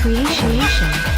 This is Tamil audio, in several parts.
Creation.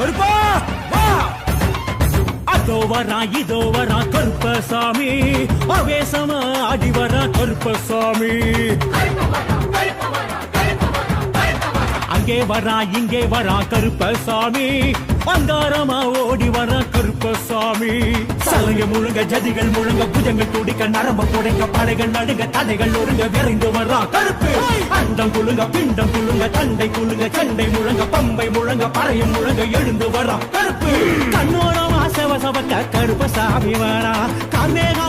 கருப்பா வா. அதோ வரான் இதோ வரான் கருப்பசாமி. அவேசமா அடி வரான் கருப்பசாமி. அங்கே வரான் இங்கே வரான் கருப்பசாமி. அங்காரமா ஓடி வர கருப்பசாமி. சலங்க முழுங்க ஜதிகள் முழுங்க புஜங்கள் துடிக்க நரம்ப புடைக்க படைகள் நடுங்க தடைகள் ஒருங்க விரைந்து வரா கருப்பு. அண்டம் குழுங்க பிண்டம் குழுங்க தண்டை குழுங்க சண்டை முழங்க பம்பை முழங்க பறையும் முழங்க எழுந்து வரா கருப்பு. கண்ணோட செவசவக்க கருப்பசாமி வரா.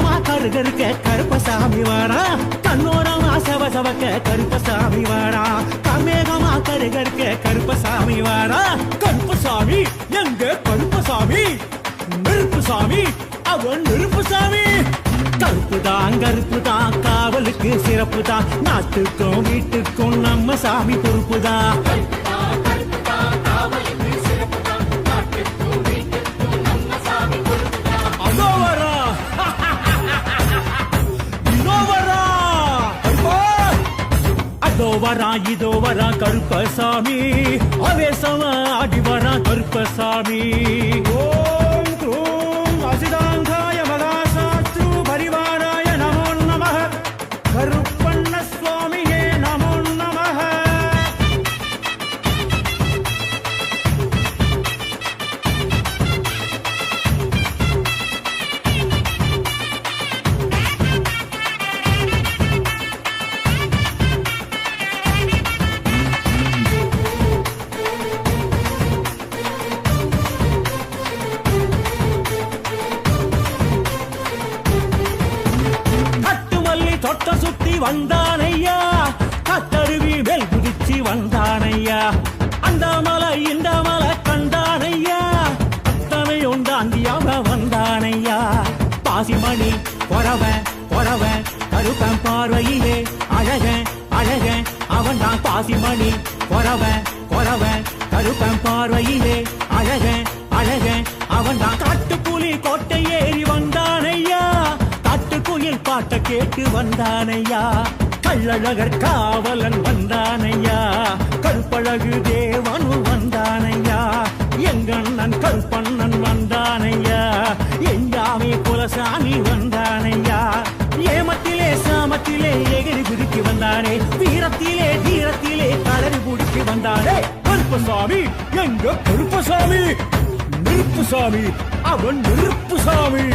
கண்ணோரமா கருகருக்க கருப்பசாமி வரா கண்ணோரமா சவசவக்க கருப்பசாமி வரா கண்ணேகமா கருகருக்க கருப்பசாமி வரா கருப்பசாமி எங்க கருப்பசாமி? நெருப்புசாமி அவன் நெருப்புசாமி. கருப்பு தான் கருப்பு தான் காவலுக்கு சிறப்பு தான் நாட்டுக்கும் வீட்டுக்கும் நம்ம சாமி பொறுப்பு தான் வரா இதோ வரா கருப்பசாமி. அவேசமா ஆடி வரா கருப்பசாமி. ஓ ராசிமணி தான் பாசிமணி கருப்பன் பார்வையிலே அழக அழக அவன் தான் காட்டுப்புலி கோட்டை ஏறி வந்தானையா. காட்டுக்குயில் பாட்ட கேட்டு வந்தானையா. கள்ளழகர் காவலன் வந்தானையா. கருப்பழகு தேவனும் வந்தானையா. எங்கண்ணன் கருப்பண்ணன் வந்தானையா. எஞ்சாமி குலசாமி வந்தானையா. ஏமத்திலே சாமத்திலே எகிரி குதிக்கு வந்தானே. வீரத்திலே வந்தானே கருப்பசாமி எங்க கருப்பசாமி? நெருப்புசாமி அவன் நெருப்பு சாமி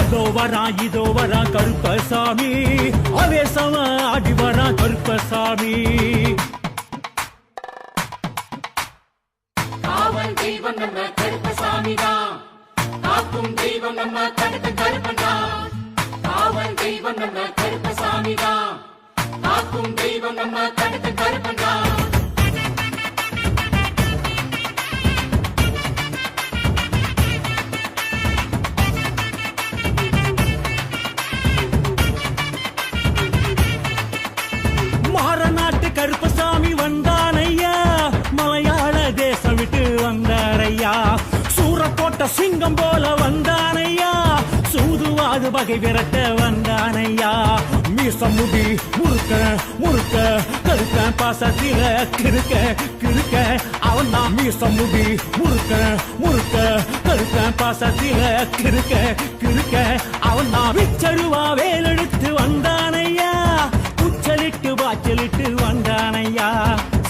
அதோ வரா இதோ வரா கருப்பசாமி. ஆவேசமா அடி வரா கருப்பசாமி. காவல் தெய்வம் நம்ம கருப்பசாமி தான் காக்கும் தெய்வம் நம்ம கருப்பு கருப்பன் தான் காவல் தெய்வம் நம்ம கருப்பசாமி தான். காக்கும் தெய்வம் நம்ம கருத்த கருப்பன் தான். கருப்பசாமி வந்தானையா? மலையாள தேசம் விட்டு வந்தாரையா? சூரக்கோட்டை சிங்கம் போல வந்தானையா சூதுவாது பகை விரட்ட வந்தானையா? மீச முடி முறுக்க முறுக்க கருக்க பாசத்தில கிருக்க கிருக்க அவன் தான் மீச முடி முறுக்க முறுக்க கருக்க பாசத்தில கிருக்க கிருக்க அவன் தான் விச்சருவா வேலெடுத்து வந்தானையா? குச்சலிட்டு வாச்சலிட்டு வந்தானையா?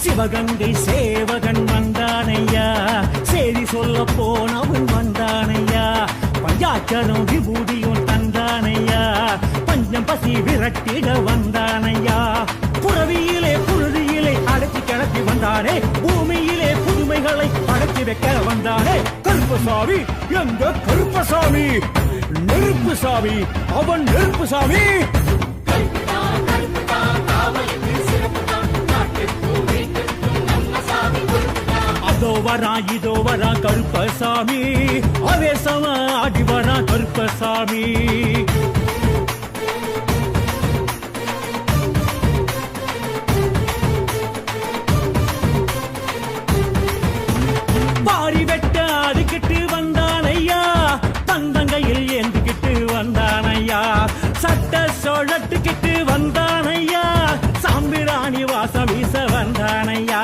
சிவகங்கை சேவகன் வந்தானையா? செய்தி சொல்ல போனவன் வந்தானையா? பஞ்சாச்சரம் விபூதியும் பஞ்சம் பசி விரட்டிட வந்தானையா? புறவியிலே புழுதியிலே அடைச்சி கிளப்பி வந்தானே? பூமியிலே புதுமைகளை அடைச்சி வைக்க வந்தானே? கருப்பசாமி எங்க கருப்பசாமி நெருப்புசாமி அவன் நெருப்புசாமி அதோ வரா இதோ வரா கருப்பசாமி. ஆவேசமா ஆடி வரா கருப்பசாமி. சட்ட வந்தானையா? சாம்பிராணி வாசம் வீச வந்தானையா?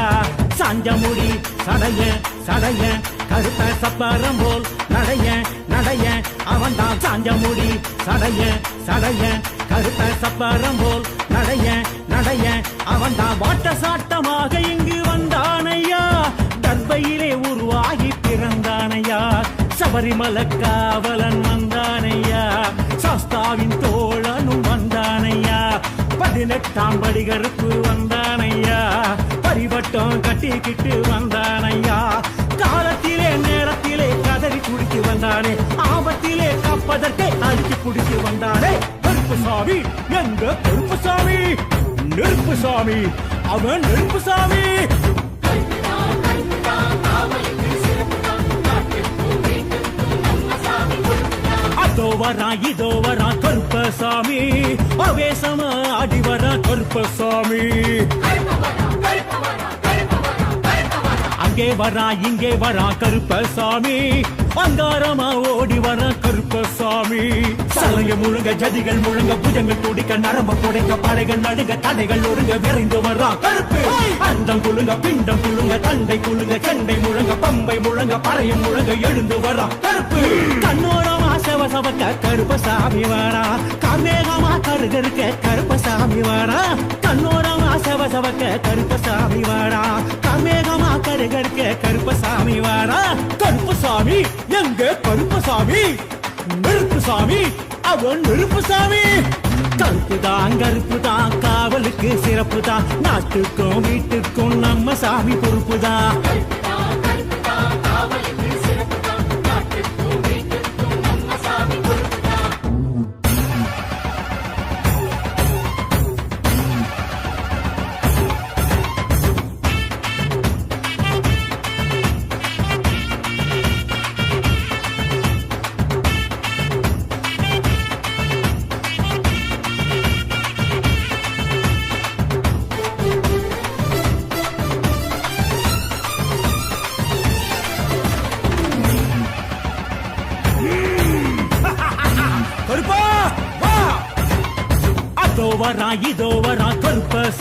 சாஞ்ச முடி சடைய சடைய கருத்த சப்பரம் போல் நடைய நடைய அவன் தான் சாஞ்ச முடி சடைய சடைய கருத்த சப்பரம் போல் நடைய நடைய அவன் தான் வாட்ட சாட்டமாக இங்கு வந்தானையா? தர்பையிலே உருவாகி பிறந்தானையா? சபரிமல காவலன் வந்தானையா? சாஸ்தாவின் தோழர் பதினெட்டாம் படி கருப்பு வந்தானையா? பரிவட்டம் கட்டிக்கிட்டு வந்தானையா? காலத்திலே நேரத்திலே கதறி குடித்து வந்தானே. ஆபத்திலே கப்பதற்கே அழுத்தி குடித்து வந்தானே. கருப்பு சாமி எங்க கருப்பு சாமி? நெருப்பு சாமி அவன் நெருப்பு சாமி. அதோ வரா இதோ வரா கருப்பசாமி. அவேசமா ஆடி வரா கருப்பசாமி. அங்கே வரா இங்கே வரா கருப்பசாமி. அங்காரமா ஓடி வர கருப்பசாமி. சலங்க முழுங்க ஜதிகள் முழுங்க புஜங்கள் துடிக்க நரம்ப புடைக்க படைகள் நடுங்க தடைகள் ஒருங்க விரைந்து வரா கருப்பு. அந்தம் குழுங்க பிண்டம் குழுங்க தண்டை குழுங்க செண்டை முழங்க பம்பை முழங்க பறையும் முழங்க எழுந்து வரா கருப்பு. கண்ணோரமா சவசவக்க கருப்பசாமி வரா காமேகமா கருகருக்க கருப்பசாமி வரா கண்ணோரமா சவசவக்க கருப்பசாமி வரா காமேகமா கருகருக்க கருப்பசாமி வரா கருப்பசாமி எங்க கருப்பசாமி? நெருப்புசாமி அவன் நெருப்புசாமி. கருப்பு தான் கருப்பு தான் காவலுக்கு சிறப்பு தான் நாட்டுக்கும் வீட்டுக்கும் நம்ம சாமி பொறுப்பு தான்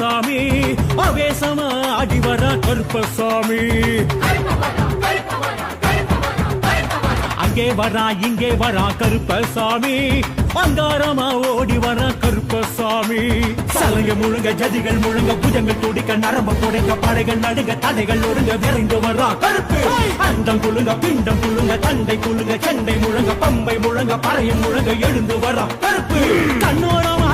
சாமி அவேசமா ஆடி கருப்பசாமி. அங்கே வரா இங்கே வரா கருப்பசாமி. அங்காரமா ஓடி வர கருப்பசாமி. சலங்க முழுங்க ஜதிகள் முழுங்க புஜங்கள் துடிக்க நரம்ப துடைக்க படைகள் நடுங்க தடைகள் ஒழுங்க விரைந்து வரா கருப்பு. அந்தம் குழுங்க பிண்டம் குழுங்க தண்டை குழுங்க செண்டை முழங்க பம்பை முழங்க பறையும் முழங்க எழுந்து வரா கருப்பு.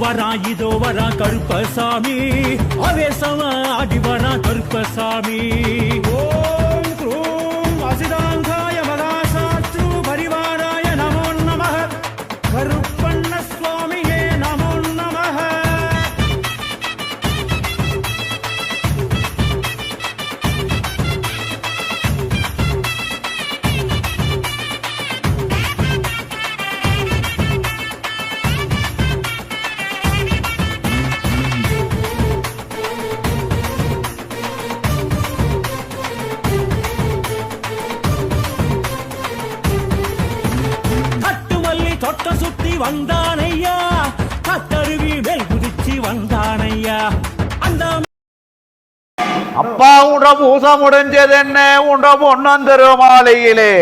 வரா இதோ வரா கருப்பசாமி. அவேசம அடி வரா கருப்பசாமி. ஓ சுத்தி வந்தானையா? கட்டருவி மேல் குதிச்சு வந்தானையா? அந்த அப்பா உட பூசம் உடைஞ்சது என்ன? உண்ட பொன்னந்தரு மாலையிலே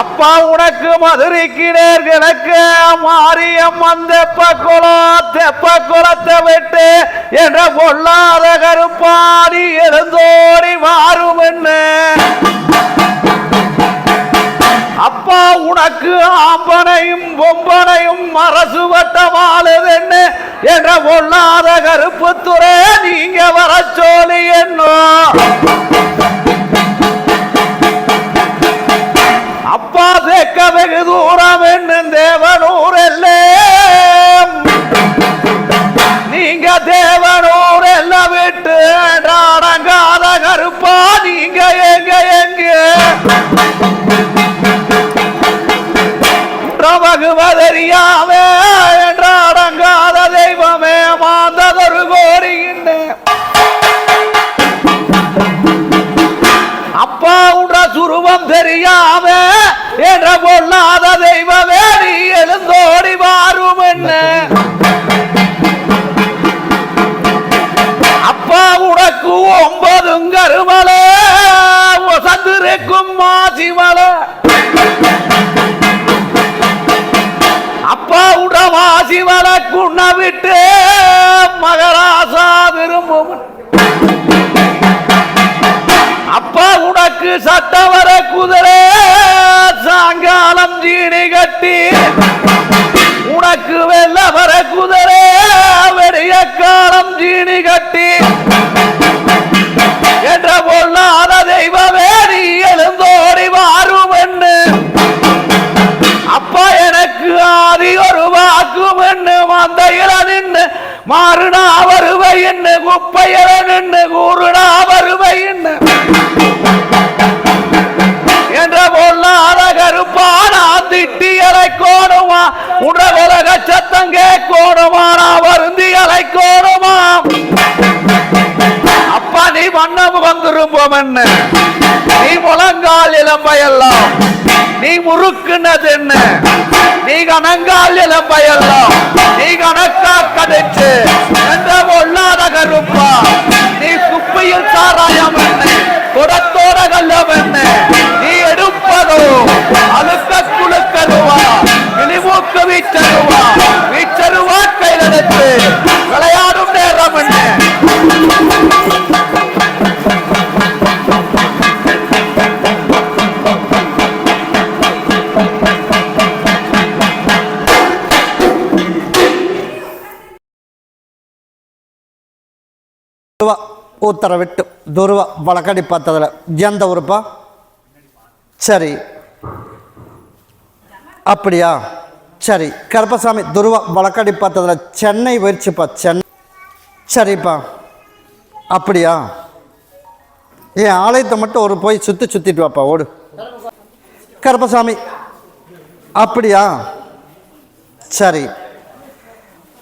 அப்பா உனக்கு மதுரைக்கு நேர் கிழக்கு மாரியம்மன் தெப்ப குளம் தெப்ப குளத்தை விட்டு என்ற பொல்லாத கருப்பாடி எழுந்தோடி மாறும் என்ன அப்பா உனக்கு ஆம்பனையும் பொம்பனையும் அரசு வட்டமாளுதென்னு என்ற பொல்லாத கருப்பு துறை நீங்க வர சொல்லி என்னோ? அப்பா தேக்க வெகு தூரம் என்ன ஒன்றும் உனக்கு சட்ட வர குதிரை சாயங்காலம் ஜீனி கட்டி உனக்கு வெள்ள வர குதிரை வெடிய காலம் ஜீனி கட்டி. என்ற பொல்லாத தெய்வமே நீ எழுந்தோடி வாரும் என்று அப்பா எனக்கு ஆதி ஒரு வாக்கும் என்று மந்தையில நின்று மாறுனா வருவை என்ன குப்பையில நின்று கூறுனா வருவை என்ன அங்கே கேட்கோணுமா நான் வருந்தி அப்பா நீ வண்ணம் வந்துரும்போம் என்ன நீ முழங்கால் இளம்பையெல்லாம். நீ முறுக்குனது என்ன நீ கணங்கால் இளம்பையெல்லாம். நீ கணக்கா கதைச்சு என்ற பொல்லாத கருப்பா. விளையாடும் நேரம் உத்தரவிட்டு துருவ வழக்கடி பார்த்ததில் எந்த ஊருப்பா? சரி. அப்படியா? சரி கருப்பசாமி துருவா வழக்கடி பார்த்ததில் சென்னை போயிடுச்சுப்பா சென்னை. சரிப்பா. அப்படியா? என் ஆலயத்தை மட்டும் ஒரு போய் சுற்றி சுற்றிட்டு வாப்பா ஓடு. கருப்பசாமி அப்படியா? சரி.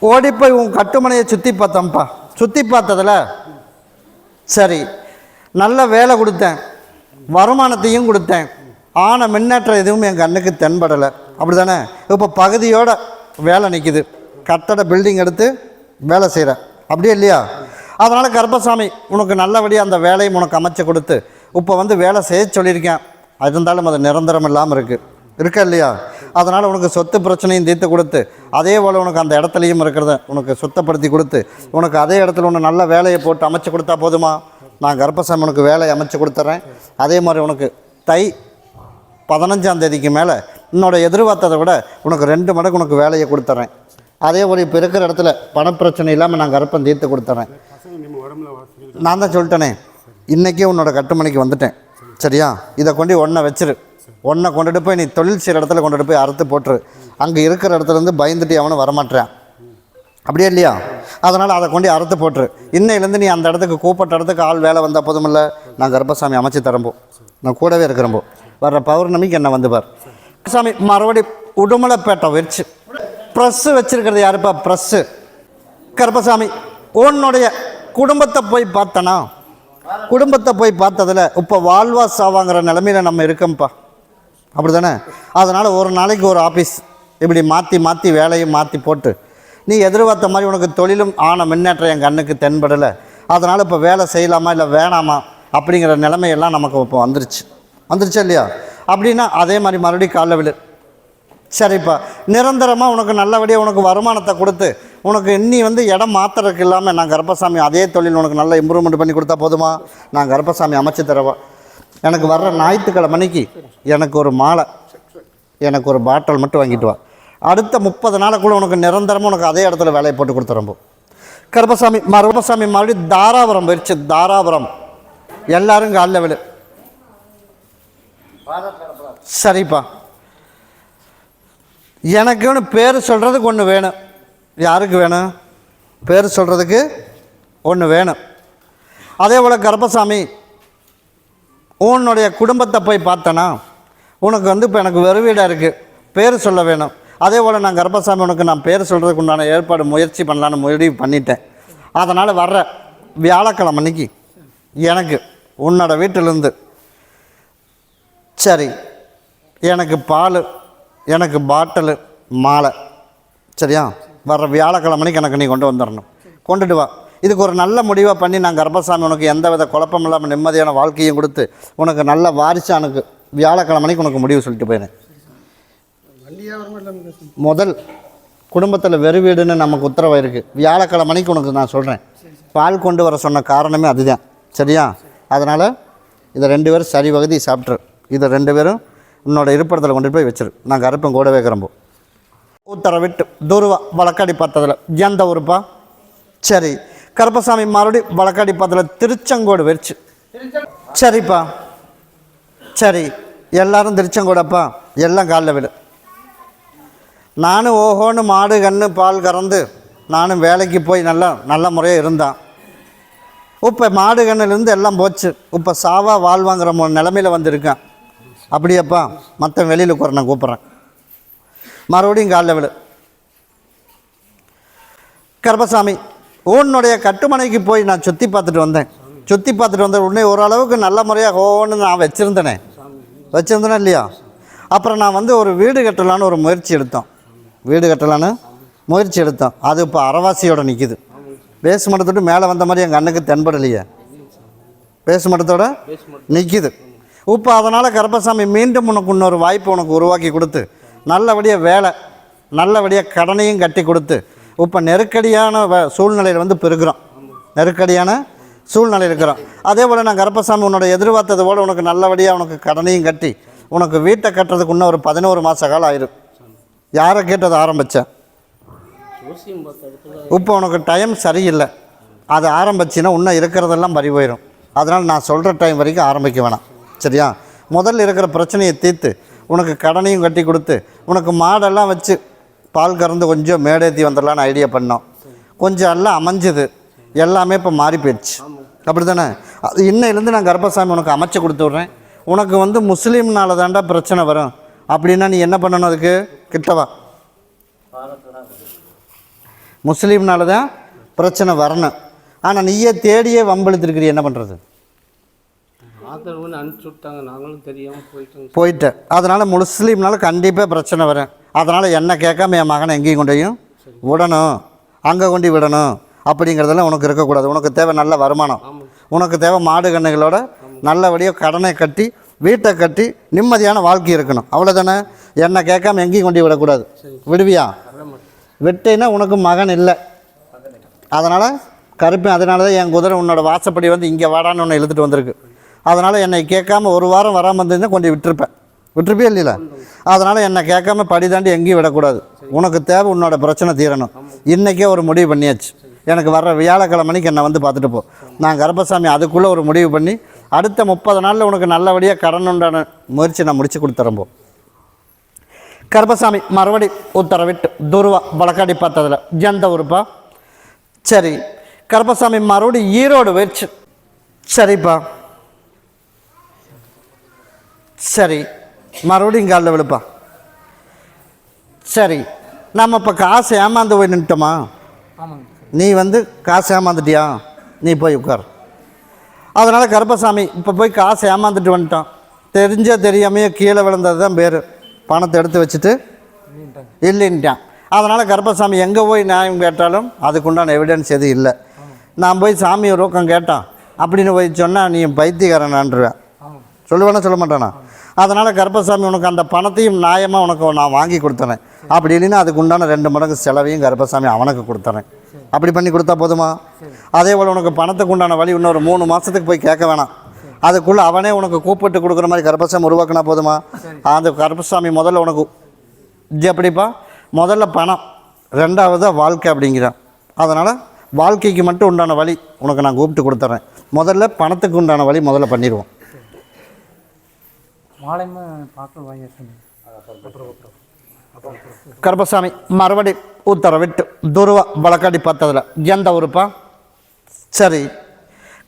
ஓடி போய் உன் கட்டுமனையை சுற்றி பார்த்தேன்ப்பா. சுற்றி பார்த்ததில் சரி. நல்ல வேலை கொடுத்தேன். வருமானத்தையும் கொடுத்தேன். ஆன முன்னேற்றம் எதுவும் என் கண்ணுக்கு தென்படலை. அப்படி தானே இப்போ பகுதியோட வேலை நிற்கிது கட்டட பில்டிங் எடுத்து வேலை செய்கிறேன் அப்படியே இல்லையா? அதனால் கர்ப்பசாமி உனக்கு நல்லபடியாக அந்த வேலையை உனக்கு அமைச்சு கொடுத்து இப்போ வந்து வேலை செய்ய சொல்லியிருக்கேன். அது இருந்தாலும் அது நிரந்தரம் இல்லாமல் இருக்குது இருக்கா இல்லையா? அதனால் உனக்கு சொத்து பிரச்சனையும் தீர்த்து கொடுத்து அதே போல் உனக்கு அந்த இடத்துலையும் இருக்கிறத உனக்கு சுத்தப்படுத்தி கொடுத்து உனக்கு அதே இடத்துல ஒன்று நல்ல வேலையை போட்டு அமைச்சு கொடுத்தா போதுமா? நான் கர்ப்பசாமி உனக்கு வேலையை அமைச்சு கொடுத்துட்றேன் அதே மாதிரி உனக்கு தை பதினஞ்சாம் தேதிக்கு மேலே உன்னோட எதிர்பார்த்ததை விட உனக்கு ரெண்டு மடங்கு உனக்கு வேலையை கொடுத்துட்றேன் அதே ஒரு இப்போ இருக்கிற இடத்துல பணப்பிரச்சனை இல்லாமல் நான் கருப்பம் தீர்த்து கொடுத்துட்றேன் நான் தான் சொல்லிட்டேனே இன்றைக்கே உன்னோட கட்டுமணிக்கு வந்துட்டேன். சரியா? இதை கொண்டு ஒன்றை வச்சிரு. ஒன்றை கொண்டுட்டு போய் நீ தொழில் செய்கிற இடத்துல கொண்டுட்டு போய் அறுத்து போட்டுரு. அங்கே இருக்கிற இடத்துல இருந்து பயந்துட்டு அவனும் வரமாட்டேன். அப்படியே இல்லையா? அதனால் அதை கொண்டு அறுத்து போட்டுரு. இன்னையிலேருந்து நீ அந்த இடத்துக்கு கூப்பிட்ட இடத்துக்கு ஆள் வேலை வந்தால் போதுமில்ல. நான் கர்ப்பசாமி அமைச்சு தரம்போ நான் கூடவே இருக்கிறம்போ வர்ற பௌர்ணமிக்கு என்ன வந்து பார். சாமி மறுபடி உடுமலைப்பேட்டை வச்சு ப்ரெஸ்ஸு வச்சுருக்கிறது யாருப்பா ப்ரெஸ்ஸு கருப்பசாமி உன்னுடைய குடும்பத்தை போய் பார்த்தனா? குடும்பத்தை போய் பார்த்ததுல இப்போ வாழ்வா சாவாங்கிற நிலமையில நம்ம இருக்கோம்ப்பா அப்படி தானே அதனால் ஒரு நாளைக்கு ஒரு ஆஃபீஸ் இப்படி மாற்றி மாற்றி வேலையும் மாற்றி போட்டு நீ எதிர்பார்த்த மாதிரி உனக்கு தொழிலும் ஆன முன்னேற்றம் என் கண்ணுக்கு தென்படலை. அதனால் இப்போ வேலை செய்யலாமா இல்லை வேணாமா அப்படிங்கிற நிலைமையெல்லாம் நமக்கு இப்போ வந்துருச்சு. வந்துருச்சா இல்லையா? அப்படின்னா அதே மாதிரி மறுபடியும் காலைல விழு சரிப்பா நிரந்தரமாக உனக்கு நல்லபடியாக உனக்கு வருமானத்தை கொடுத்து உனக்கு இன்னி வந்து இடம் மாத்திரக்கு இல்லாமல் நான் கருப்பசாமி அதே தொழில் உனக்கு நல்லா இம்ப்ரூவ்மெண்ட் பண்ணி கொடுத்தா போதுமா? நான் கருப்பசாமி அமைச்சு தரவா. எனக்கு வர்ற ஞாயிற்றுக்கிழமைக்கு எனக்கு ஒரு மாலை எனக்கு ஒரு பாட்டில் மட்டும் வாங்கிட்டு வா. அடுத்த முப்பது நாளுக்குள்ள உனக்கு நிரந்தரமாக உனக்கு அதே இடத்துல வேலையை போட்டு கொடுத்துறம்போ கருப்பசாமி மருப்பசாமி மறுபடியும் தாராபுரம் போயிடுச்சு தாராபுரம். எல்லாரும் காலைல விழு சரிப்பா. எனக்குன்னு பேர் சொல்கிறதுக்கு ஒன்று வேணும். யாருக்கு வேணும்? பேர் சொல்கிறதுக்கு ஒன்று வேணும். அதே போல் கர்ப்பசாமி உன்னுடைய குடும்பத்தை போய் பார்த்தனா உனக்கு வந்து இப்போ எனக்கு வெறு வீடாக இருக்குது பேர் சொல்ல வேணும். அதே போல் நான் கர்ப்பசாமி உனக்கு நான் பேர் சொல்கிறதுக்கு உண்டான ஏற்பாடு முயற்சி பண்ணலான்னு முடிவு பண்ணிட்டேன். அதனால் வர்ற வியாழக்கிழமை அன்னைக்கு எனக்கு உன்னோட வீட்டிலேருந்து சரி எனக்கு பால் எனக்கு பாட்டிலு மாலை. சரியா? வர்ற வியாழக்கிழமைக்கு எனக்கு நீ கொண்டு வந்துடணும் கொண்டுட்டு வா. இதுக்கு ஒரு நல்ல முடிவாக பண்ணி நான் கர்ப்பசாமி உனக்கு எந்த வித குழப்பம் இல்லாமல் நிம்மதியான வாழ்க்கையும் கொடுத்து உனக்கு நல்ல வாரிசானுக்கு வியாழக்கிழமைக்கு உனக்கு முடிவு சொல்லிட்டு போயிடுறேன் முதல் குடும்பத்தில் வெறு வீடுன்னு நமக்கு உத்தரவு இருக்குது வியாழக்கிழமைக்கு உனக்கு நான் சொல்கிறேன் பால் கொண்டு வர சொன்ன காரணமே அதுதான். சரியா? அதனால் இதை ரெண்டு பேரும் சரி வகுதி சாப்பிட்ரு இதை ரெண்டு பேரும் உன்னோட இருப்பிடத்தில் கொண்டு போய் வச்சிரு. நாங்கள் கருப்பம் கூடவே கிளம்பும் உத்தரவிட்டு துருவா வழக்காடி பார்த்ததில் எந்த ஊருப்பா? சரி கருப்பசாமி மறுபடியும் வழக்காடி பார்த்ததில் திருச்செங்கோடு வெறிச்சு சரிப்பா. சரி எல்லாரும் திருச்செங்கோடப்பா. எல்லாம் காலில் விடு. நானும் ஓஹோன்னு மாடு கன்று பால் கறந்து நானும் வேலைக்கு போய் நல்லா நல்ல முறையாக இருந்தான் இப்போ மாடு கண்ணிலேருந்து எல்லாம் போச்சு. இப்போ சாவா வாழ்வாங்கிற நிலமையில் வந்திருக்கேன். அப்படியாப்பா மற்ற வெளியில் உட்கார நான் கூப்பிட்றேன். மறுபடியும் கால் விடு கர்பசாமி உன்னுடைய கட்டுமனைக்கு போய் நான் சுற்றி பார்த்துட்டு வந்தேன். சுற்றி பார்த்துட்டு வந்த உடனே ஓரளவுக்கு நல்ல முறையாக ஓன்னு நான் வச்சுருந்தேனே. வச்சுருந்தேனே இல்லையா? அப்புறம் நான் வந்து ஒரு வீடு கட்டலான்னு ஒரு முயற்சி எடுத்தோம். வீடு கட்டலான்னு முயற்சி எடுத்தோம். அது இப்போ அறவாசியோட நிற்கிது பேஸ் மட்டத்தோடு மேலே வந்த மாதிரி எங்கள் அண்ணுக்கு தென்படலையே. பேஸ் மட்டத்தோட நிற்கிது இப்போ அதனால் கருப்பசாமி மீண்டும் உனக்கு இன்னொரு வாய்ப்பு உனக்கு உருவாக்கி கொடுத்து நல்லபடியாக வேலை நல்லபடியாக கடனையும் கட்டி கொடுத்து இப்போ நெருக்கடியான வ- சூழ்நிலையில் வந்து பெருகிறோம் நெருக்கடியான சூழ்நிலை இருக்கிறோம் அதே போல் நான் கருப்பசாமி உன்னோட எதிர்பார்த்தது போல் உனக்கு நல்லபடியாக உனக்கு கடனையும் கட்டி உனக்கு வீட்டை கட்டுறதுக்கு இன்னும் ஒரு பதினோரு மாத காலம் ஆயிரும். யாரை கேட்டது ஆரம்பித்தேன் இப்போ உனக்கு டைம் சரியில்லை. அது ஆரம்பிச்சின்னா இன்னும் இருக்கிறதெல்லாம் பறி போயிடும் அதனால் நான் சொல்கிற டைம் வரைக்கும் ஆரம்பிக்க வேணாம். சரியா? முதல்ல இருக்கிற பிரச்சனையை தீர்த்து உனக்கு கடனையும் கட்டி கொடுத்து உனக்கு மாடெல்லாம் வச்சு பால் கறந்து கொஞ்சம் மேடேற்றி வந்துடலான்னு ஐடியா பண்ணோம். கொஞ்சம் எல்லாம் அமைஞ்சது. எல்லாமே இப்போ மாறி போயிடுச்சு. அப்படி தானே அது இன்னையிலேருந்து நான் கர்ப்பசாமி உனக்கு அமைச்சு கொடுத்து விட்றேன். உனக்கு வந்து முஸ்லீம்னால தாண்டா பிரச்சனை வரும். அப்படின்னா நீ என்ன பண்ணணும் அதுக்கு? கிட்டவா முஸ்லீம்னால தான் பிரச்சனை வரணும். ஆனால் நீயே தேடியே வம்பெழுத்திருக்கிறீ என்ன பண்ணுறது ஆத்தர் ஒன்று அனுப்பிச்சி விட்டாங்க நாங்களும் தெரியாமல் போயிட்டோங்க போயிட்ட. அதனால் முஸ்லீம்னால கண்டிப்பாக பிரச்சனை வரும். அதனால் என்ன கேட்காம என் மகனை எங்கேயும் கொண்டையும் விடணும். அங்கே கொண்டு விடணும். அப்படிங்கிறதெல்லாம் உனக்கு இருக்கக்கூடாது. உனக்கு தேவை நல்ல வருமானம். உனக்கு தேவை மாடு கண்ணுகளோட நல்லபடியாக கடனை கட்டி வீட்டை கட்டி நிம்மதியான வாழ்க்கை இருக்கணும். அவ்வளோதானே என்னை கேட்காம எங்கேயும் கொண்டு விடக்கூடாது. விடுவியா? விட்டேன்னா உனக்கு மகன் இல்லை. அதனால் கருப்பேன் அதனால தான் என் குதிரை உன்னோட வாசப்படி வந்து இங்கே வாடான்னு ஒன்று இழுத்துட்டு வந்திருக்கு. அதனால் என்னை கேட்காம ஒரு வாரம் வராமல் இருந்ததுன்னா கொண்டு விட்டுருப்பேன். விட்டுருப்பே இல்லையில? அதனால் என்னை கேட்காம படி தாண்டி எங்கேயும் விடக்கூடாது. உனக்கு தேவை உன்னோட பிரச்சனை தீரணும். இன்றைக்கே ஒரு முடிவு பண்ணியாச்சு. எனக்கு வர்ற வியாழக்கிழமைக்கு என்னை வந்து பார்த்துட்டு போ. நான் கருப்பசாமி அதுக்குள்ளே ஒரு முடிவு பண்ணி அடுத்த முப்பது நாளில் உனக்கு நல்லபடியாக கடன் உண்டான முயற்சி நான் முடித்து கொடுத்துறேன் போ. கருப்பசாமி மறுபடி உத்தரவிட்டு துருவா வழக்காடி பார்த்ததில் எந்த ஊருப்பா சரி. கருப்பசாமி மறுபடி ஈரோடு வச்சு சரிப்பா. சரி மறுபடியும் காலில் விழுப்பா. சரி நம்ம இப்போ காசு ஏமாந்து போய் நின்ட்டோமா நீ வந்து காசு ஏமாந்துட்டியா? நீ போய் உட்கார். அதனால் கருப்பசாமி இப்போ போய் காசு ஏமாந்துட்டு வந்துட்டோம் தெரிஞ்சோ தெரியாமையோ கீழே விழுந்தது தான் பேர். பணத்தை எடுத்து வச்சுட்டு இல்லைன்ட்டான். அதனால் கருப்பசாமி எங்கே போய் நியாயம் கேட்டாலும் அதுக்குண்டான எவிடன்ஸ் எதுவும் இல்லை. நான் போய் சாமி ரோக்கம் கேட்டான். அப்படின்னு போய் சொன்னால் நீ பைத்தியக்காரனான்ருவேன் சொல்லுவேனா சொல்ல மாட்டானா? அதனால் கருப்பசாமி உனக்கு அந்த பணத்தையும் நியாயமாக உனக்கு நான் வாங்கி கொடுத்துறேன். அப்படி இல்லைன்னா அதுக்கு உண்டான ரெண்டு மடங்கு செலவையும் கருப்பசாமி அவனுக்கு கொடுத்துறேன். அப்படி பண்ணி கொடுத்தா போதுமா? அதே போல் உனக்கு பணத்துக்கு உண்டான வழி இன்னொரு மூணு மாதத்துக்கு போய் கேட்க வேணாம். அதுக்குள்ளே அவனே உனக்கு கூப்பிட்டு கொடுக்குற மாதிரி கர்ப்பசாமி உருவாக்கினா போதுமா? அந்த கருப்பசாமி முதல்ல உனக்கு இது எப்படிப்பா? முதல்ல பணம் ரெண்டாவது வாழ்க்கை அப்படிங்கிறான். அதனால் வாழ்க்கைக்கு மட்டும் உண்டான வழி உனக்கு நான் கூப்பிட்டு கொடுத்துட்றேன் முதல்ல பணத்துக்கு உண்டான வழி முதல்ல பண்ணிடுவோம். மாலையுமே கருப்பசாமி மறுபடி உத்தரவிட்டு துருவா வழக்காடி பார்த்ததில் எந்த ஊருப்பா? சரி.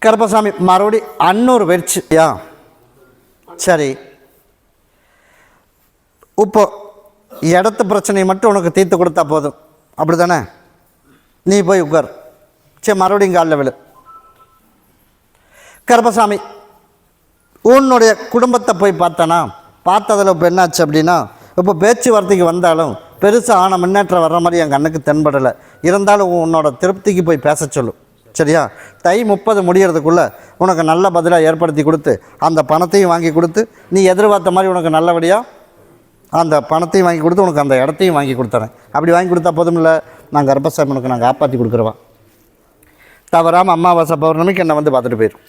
கருப்பசாமி மறுபடி அன்னூர் வெறிச்சியா? சரி. இப்போ இடத்து பிரச்சனையை மட்டும் உனக்கு தீர்த்து கொடுத்தா போதும். அப்படி தானே நீ போய் உட்கார் சரி மறுபடியும் காலில் விழு. கருப்பசாமி உன்னுடைய குடும்பத்தை போய் பார்த்தனா? பார்த்ததில் இப்போ என்னாச்சு அப்படின்னா இப்போ பேச்சுவார்த்தைக்கு வந்தாலும் பெருசாக ஆன முன்னேற்றம் வர்ற மாதிரி என் கண்ணுக்கு தென்படலை. இருந்தாலும் உன்னோட திருப்திக்கு போய் பேச சொல்லும் சரியா? தை முப்பது முடிகிறதுக்குள்ளே உனக்கு நல்ல பதிலாக ஏற்படுத்தி கொடுத்து அந்த பணத்தையும் வாங்கி கொடுத்து நீ எதிர்பார்த்த மாதிரி உனக்கு நல்லபடியாக அந்த பணத்தையும் வாங்கி கொடுத்து உனக்கு அந்த இடத்தையும் வாங்கி கொடுத்துறேன். அப்படி வாங்கி கொடுத்தா போதும் இல்லை நான் கர்ப்பசாமி உனக்கு நான் காப்பாற்றி கொடுக்குறவா. தவறாமல் அமாவாசை பௌர்ணமிக்கு என்னை வந்து பார்த்துட்டு போயிடும்